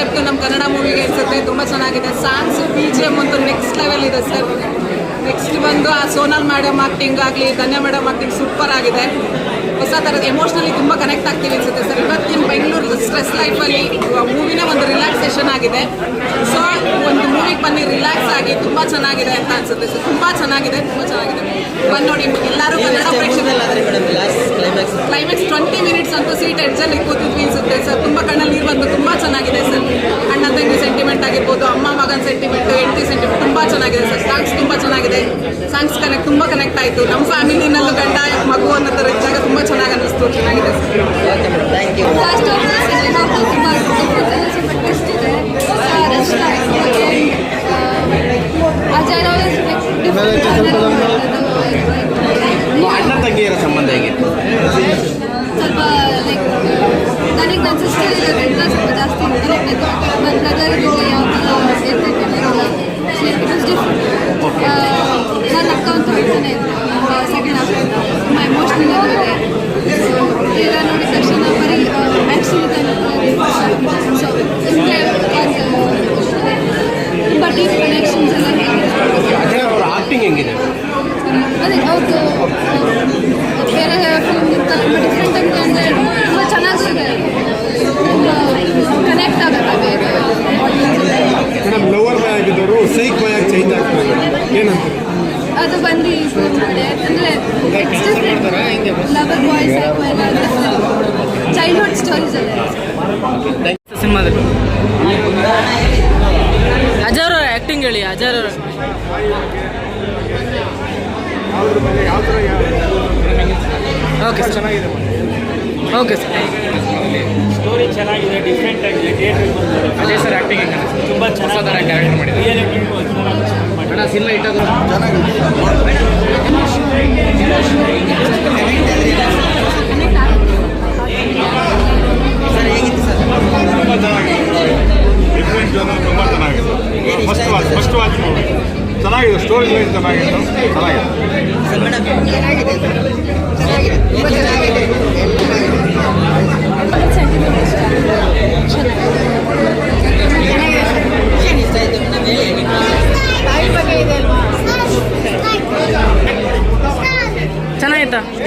Concept ನಮ್ಮ ಕನ್ನಡ ಮೂವಿಗೆ ಅನ್ಸುತ್ತೆ ತುಂಬ ಚೆನ್ನಾಗಿದೆ. ಸಾಂಗ್ಸ್ ಬಿ ಜಿ ಎಂ ಅಂತೂ ನೆಕ್ಸ್ಟ್ ಲೆವೆಲ್ ಇದೆ ಸರ್. ನೆಕ್ಸ್ಟ್ ಬಂದು ಆ ಸೋನಲ್ ಮೇಡಮ್ ಆಕ್ಟಿಂಗ್ ಆಗಲಿ ಧನ್ಯ ಮೇಡಮ್ ಆಕ್ಟಿಂಗ್ ಸೂಪರ್ ಆಗಿದೆ. ಹೊಸ ಥರದ ಎಮೋಷ್ನಲಿ ತುಂಬ ಕನೆಕ್ಟ್ ಆಗ್ತೀವಿ ಅನ್ಸುತ್ತೆ ಸರ್. ಇವತ್ತಿನ ಬೆಂಗಳೂರು ಸ್ಟ್ರೆಸ್ ಲೈಫಲ್ಲಿ ಮೂವಿನ ಒಂದು ರಿಲ್ಯಾಕ್ಸೇಷನ್ ಆಗಿದೆ. ಸೊ ಒಂದು ಮೂವಿಗೆ ಬನ್ನಿ ರಿಲ್ಯಾಕ್ಸ್ ಆಗಿ ತುಂಬ ಚೆನ್ನಾಗಿದೆ ಅಂತ ಅನ್ಸುತ್ತೆ ಸರ್. ತುಂಬ ಚೆನ್ನಾಗಿದೆ ತುಂಬ ಚೆನ್ನಾಗಿದೆ. ಬಂದು ನೋಡಿ ಎಲ್ಲರೂ ಕನ್ನಡ ಪ್ರೇಕ್ಷಕರು. Madam last climax climax twenty minutes ಅಂತೂ ಸೀಟ್ ಎಡ್ಜಲ್ಲಿ ಕೂತಿದ್ವಿ ಅನ್ಸುತ್ತೆ ಸರ್. ತುಂಬ ಬಂದು ತುಂಬ ಚೆನ್ನಾಗಿದೆ ಸರ್. ಅಣ್ಣ ತಂಗಿ ಸೆಂಟಿಮೆಂಟ್ ಆಗಿರ್ಬೋದು ಅಮ್ಮ ಮಗನ ಸೆಂಟಿಮೆಂಟ್ ಹೆಂಡತಿ ಸೆಂಟಿಮೆಂಟ್ ತುಂಬ ಚೆನ್ನಾಗಿದೆ ಸರ್. ಸಾಂಗ್ಸ್ ತುಂಬ ಚೆನ್ನಾಗಿದೆ. ಸಾಂಗ್ಸ್ ಕನೆಕ್ಟ್ ತುಂಬ ಕನೆಕ್ಟ್ ಆಯಿತು. ನಮ್ಮ ಫ್ಯಾಮಿಲಿನಲ್ಲೂ ಗಂಡ ಮಗು ಅನ್ನೋ ಥರ ಇದ್ದಾಗ ತುಂಬ ಚೆನ್ನಾಗಿ ಅನ್ನಿಸ್ತು. ಚೆನ್ನಾಗಿದೆ sir okay madam thank you last of the cinema ತುಂಬ ಸ್ವಲ್ಪ ಟ್ವಿಸ್ಟ್ ಇದೆ ಅದಷ್ಟು ಅಜಯ್ ಅಣ್ಣ ತಂಗಿಯರ ಸಂಬಂಧ ಹೇಗಿತ್ತು ಸ್ವಲ್ಪ ಲೈಕ್ ನನಗೆ ನನ್ನ ಸಿಸ್ಟರ್ ಇರೋದ್ರಿಂದ ಸ್ವಲ್ಪ ಜಾಸ್ತಿ ಕನೆಕ್ಟ್ ಆಯಿತು ನನ್ನ ಬ್ರದರ್ ಜೊತೆ ಯಾವ ಥರ ಇರ್ತೈತೆ ಇಟ್ ವಾಸ್ ಡಿಫ್ರೆಂಟ್ ನನ್ನ ಅಕ್ಕ ಅಂತೂ ಹೇಳ್ತಾನೆ ಇದ್ರು ಸೆಕೆಂಡ್ ಹಾಫ್ ತುಂಬ ಎಮೋಷ್ನಲ್ ಇದೆ ಎಲ್ಲ ನೋಡಿದ ತಕ್ಷಣ ಬರೀ ಆ್ಯಕ್ಷನ್ ಇದೆ ಸೊ ತುಂಬ ಡೀಪ್ ಕನೆಕ್ಷನ್ಸ್ ಎಲ್ಲ ಹೇಗಿದೆ ಅವರ ಆಕ್ಟಿಂಗ್ ಹೆಂಗಿದೆ ಅದೇ ಅವ್ರದ್ದು ಬೇರೆ ಫಿಲ್ಮ್ಗಿಂತ ತುಂಬ ಡಿಫ್ರೆಂಟ್ ಅಂತ ಅಂದರೆ ತುಂಬ ಚೆನ್ನಾಗಿದೆ ತುಂಬ ಕನೆಕ್ಟ್ ಆಗುತ್ತೆ ಬೇರೆ audience ಜೊತೆ. ಮೇಡಮ್ ಲವರ್ ಬಾಯ್ ಆಗಿದ್ದವರು ಸೈಕ್ ಬಾಯ್ ಆಗಿ ಚೇಂಜ್ ಆಗ್ತಾರೆ ಏನಂತ ಅದು ಬಂದು ಯೂಸ್ ಮಾಡಿ. ಅಂದರೆ ಲವರ್ ಬಾಯ್ಸ್ ಚೈಲ್ಡ್ಹುಡ್ ಸ್ಟೋರೀಸ್ ಅಲ್ಲ. ಸಿನಿಮಾದಲ್ಲಿ. ಅಜಯ್ ಅವರ ಆ್ಯಕ್ಟಿಂಗ್ ಹೇಳಿ ಅಜರ್ ಅವರ ಓಕೆ ಸರ್ ಚೆನ್ನಾಗಿದೆ ಓಕೆ ಸರ್ ಸ್ಟೋರಿ ಚೆನ್ನಾಗಿದೆ ಡಿಫ್ರೆಂಟ್ ಆಗಿದೆ ಅದೇ ಸರ್ ಆಕ್ಟಿಂಗ್ ತುಂಬಾ ತುಂಬ ಚೆನ್ನಾಗಿ ಕ್ಯಾರೆಕ್ಟರ್ ಮಾಡಿದ್ದಾರೆ. ರಿಯಲ್ ಮಾಡಿ ಅಣ್ಣ ಸಿನಿಮಾ ಇಟ್ಟಾಗ ಸರ್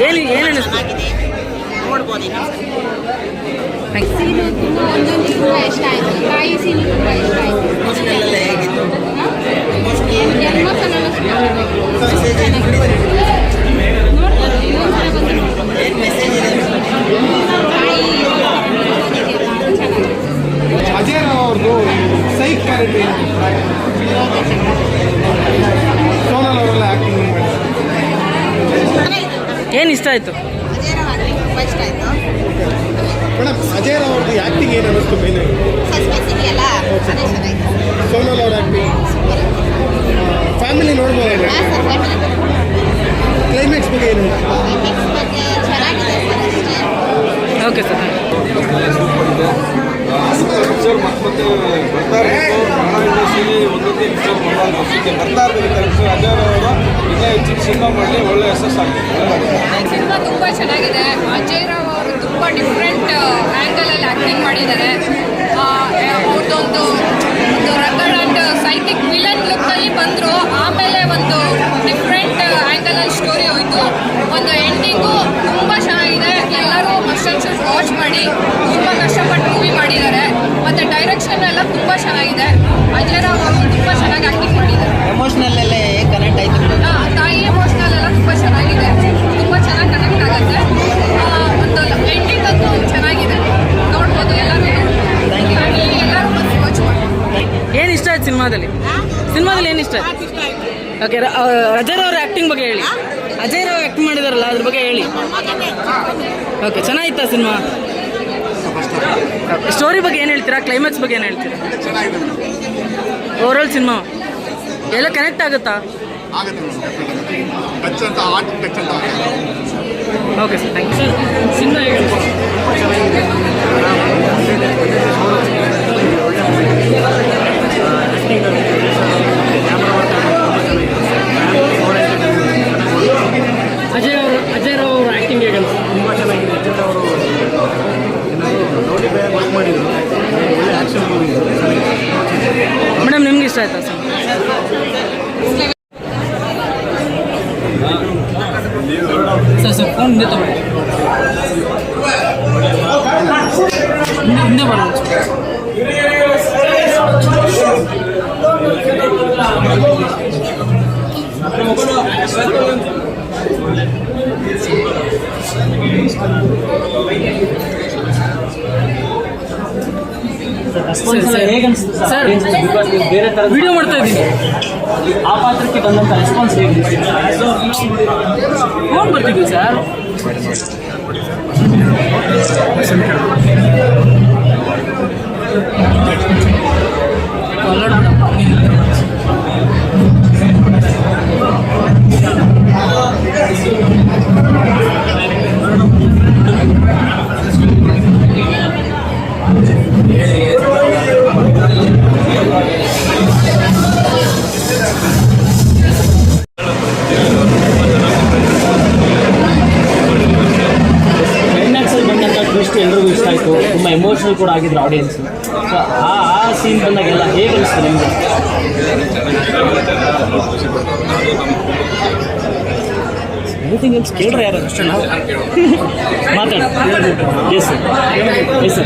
ಏನು ಏನು ಚೆನ್ನಾಗಿದೆ ನೋಡ್ಬೋದು ಇಷ್ಟ ಸೀನು ತುಂಬ ಒಂದೊಂದು ತುಂಬ ಇಷ್ಟ ಆಯಿತು. ತಾಯಿ ಸೀನು ತುಂಬ ಇಷ್ಟ ಆಯಿತು. ಎಮೋಷನಲ್ ಎಲ್ಲ ಹೇಗಿತ್ತು ಎಮೋಷನಲ್ ಮೆಸೇಜ್ ಏನು ನೋಡ್ಬೋದು ಇನ್ನೊಂದ್ಸಲ ಬಂದು ನೋಡ್ಬೋದು ಏನು ಮೆಸೇಜ್ ಇದೆ ತಾಯಿ ಚೆನ್ನಾಗಿದೆ ಅಜಯ್ ರಾವ್ ಅವ್ರದ್ದು ಸೈಕ್ ಕ್ಯಾರೆಕ್ಟರ್ ಸೋನಲ್ ಅವರೆಲ್ಲ ಆ್ಯಕ್ಟಿಂಗ್ ಏನು ಇಷ್ಟ ಆಯಿತು? ಮೇಡಮ್ ಅಜಯ್ ರಾವ್ ಅವ್ರದ್ದು ಆ್ಯಕ್ಟಿಂಗ್ ಏನು ಅನ್ನಿಸ್ತು ಮೇನ್ ಸಸ್ಪೆನ್ಸ್ ಇದೆಯಲ್ಲ ಅದೇ ಚೆನ್ನಾಗಿದೆ ಸೋನಲ್ ಅವ್ರ ಆ್ಯಕ್ಟಿಂಗ್ ಫ್ಯಾಮಿಲಿ ನೋಡ್ಬೋದಲ್ಲ ಕ್ಲೈಮ್ಯಾಕ್ಸ್ ಬಗ್ಗೆ ಏನು ಬಗ್ಗೆ ಚೆನ್ನಾಗಿದೆ ಓಕೆ ಸರ್ ಮತ್ತೆ ಮತ್ತೆ ಇಂಡಸ್ಟ್ರಿಲಿ ಒಂದೊಂದೇ ಪಿಕ್ಚರ್ ಮಾಡೋದು ವರ್ಷಕ್ಕೆ ಬರ್ತಾ ಇರಬೇಕು ಪಿಕ್ಚರ್ ಅಜಯ್ ಅವರು ಇನ್ನೂ ಹೆಚ್ಚಿನ ಸಿನಿಮಾ ಮಾಡಲಿ ಒಳ್ಳೆ ಯಶಸ್ಸು ಆಗ್ತದೆ ಸಿನಿಮಾ ತುಂಬ ಚೆನ್ನಾಗಿದೆ. ಅಜಯ್ ರಾವ್ ಅವರು ತುಂಬ ಡಿಫ್ರೆಂಟ್ ಆ್ಯಂಗಲಲ್ಲಿ ಆ್ಯಕ್ಟಿಂಗ್ ಮಾಡಿದ್ದಾರೆ. ಅವ್ರದ್ದೊಂದು ಒಂದು ರಗಡ್ ಆ್ಯಂಡ್ ಸೈಕಿಕ್ ವಿಲನ್ ಲುಕ್ಕಲ್ಲಿ ಬಂದರು. ಆಮೇಲೆ ಒಂದು ಡಿಫ್ರೆಂಟ್ ಆ್ಯಂಗಲಲ್ಲಿ ಸ್ಟೋರಿ ಹೋಯಿತು. ಒಂದು ಎಂಡಿಂಗು ತುಂಬ ಚೆನ್ನಾಗಿದೆ. ಎಲ್ಲರೂ ಮಸ್ಟ್ ವಾಚ್ ಮಾಡಿ. ತುಂಬ ಚೆನ್ನಾಗಿದೆ. ಅಜಯ್ ರಾವ್ ಅವರು ತುಂಬ ಚೆನ್ನಾಗಿ ಆ್ಯಕ್ಟಿಂಗ್ ಮಾಡಿದ್ದಾರೆ ಎಮೋಷನಲ್ ಎಲ್ಲ ಹೇಗೆ ಕನೆಕ್ಟ್ ಆಯ್ತು ತಾಯಿ ಎಮೋಷನಲ್ ಎಲ್ಲ ತುಂಬ ಚೆನ್ನಾಗಿದೆ. ತುಂಬ ಚೆನ್ನಾಗಿ ಕನೆಕ್ಟ್ ಆಗುತ್ತೆ. ಆ, ಒಂದು ಎಂಡಿಂಗ್ ಅಂತೂ ಚೆನ್ನಾಗಿದೆ. ನೋಡ್ಬೋದು ಎಲ್ಲರೂ. ಎಲ್ಲರೂ ಬಂದು ವಾಚ್ ಮಾಡಿ ಏನು ಇಷ್ಟ ಆಯ್ತು ಸಿನಿಮಾದಲ್ಲಿ? ಸಿನಿಮಾದಲ್ಲಿ ಏನು ಇಷ್ಟ ಆಯ್ತು? ಓಕೆ ಅಜಯ್ ಅವ್ರ ಆ್ಯಕ್ಟಿಂಗ್ ಬಗ್ಗೆ ಹೇಳಿ. ಅಜಯ್ ರಾವ್ ಆ್ಯಕ್ಟ್ ಮಾಡಿದಾರಲ್ಲ ಅದ್ರ ಬಗ್ಗೆ ಹೇಳಿ. Okay ಚೆನ್ನಾಗಿತ್ತಾ cinema? ಸ್ಟೋರಿ ಬಗ್ಗೆ ಏನು ಹೇಳ್ತೀರಾ? ಕ್ಲೈಮ್ಯಾಕ್ಸ್ ಬಗ್ಗೆ ಏನು ಹೇಳ್ತೀರಾ? ಓವರಾಲ್ ಸಿನಿಮಾ ಎಲ್ಲ ಕನೆಕ್ಟ್ ಆಗುತ್ತಾ? Okay sir thank you sir sir phone ಹಿಂದೆ ತಗೊಳ್ಳಿ ಹಿಂದೆ ಹಿಂದೆ ಬರ್ಬೋದು ಸರ್ ರೆಸ್ಪಾನ್ಸ್ ಎಲ್ಲ ಹೇಗೆ ಅನಿಸ್ತು ಸರ್. ಸರ್ ಬಿಕಾಸ್ ನೀವು ಬೇರೆ ಥರ ವಿಡಿಯೋ ಮಾಡ್ತಾ ಇದ್ದೀನಿ. ಆ ಪಾತ್ರಕ್ಕೆ ಬಂದಂಥ ರೆಸ್ಪಾನ್ಸ್ ಹೇಗೆ ಫೋನ್ ಬರ್ತಿದ್ವಿ ಸರ್? ಕ್ಲೈಮ್ಯಾಕ್ಸಲ್ಲಿ ಎಮೋಷನಲ್ ಕೂಡ ಆಗಿದ್ರು ಆಡಿಯನ್ಸ್ ಸೊ ಆ ಆ ಸೀನ್ ಬಂದಾಗೆಲ್ಲ ಹೇಗೆ ಅನಿಸ್ತು ನಿಮಗೆ? ಎನಿಥಿಂಗ್ ಎಲ್ಸ್ ಕೇಳ್ರೆ ಯಾರು ಅಷ್ಟೇ ಮಾತಾಡಿ. Yes sir yes sir